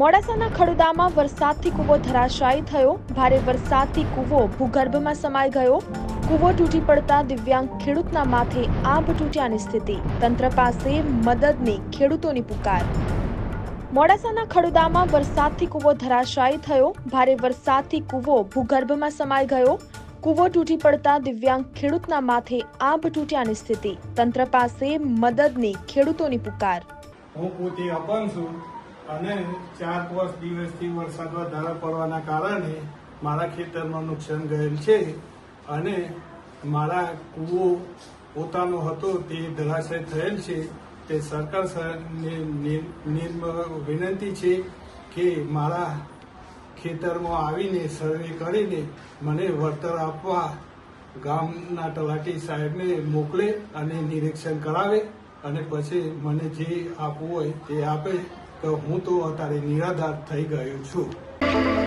મોડાસાના ખડુદામાં વરસાદથી કૂવો ધરાશાયી થયો. ભારે વરસાદથી કૂવો ભૂગર્ભમાં સમાઈ ગયો. કૂવો તૂટી પડતા દિવ્યાંગ ખેડૂતના માથે આભ તૂટ્યાની સ્થિતિ. તંત્ર પાસે મદદની ખેડૂતોની પુકાર. મોડાસાના ખડુદામાં વરસાદથી કૂવો ધરાશાયી થયો. ભારે વરસાદથી કૂવો ભૂગર્ભમાં સમાઈ ગયો. કૂવો તૂટી પડતા દિવ્યાંગ ખેડૂતના માથે આભ તૂટ્યાની સ્થિતિ. તંત્ર પાસે મદદની ખેડૂતોની પુકાર. હું પોતે અપંગ છું. અને ચાર પાંચ દિવસથી વરસાદ વધારે પડવાના કારણે મારા ખેતરમાં નુકસાન ગયેલ છે અને મારા કૂવો પોતાનો હતો તે ધરાશય થયેલ છે. તે સરકાર નિર્મ- વિનંતી છે કે મારા ખેતરમાં આવીને સર્વે કરીને મને વળતર આપવા ગામના તલાટી સાહેબને મોકલે અને નિરીક્ષણ કરાવે અને પછી મને જે આપવું હોય તે આપે. તો હું તો અત્યારે નિરાધાર થઈ ગયો છું.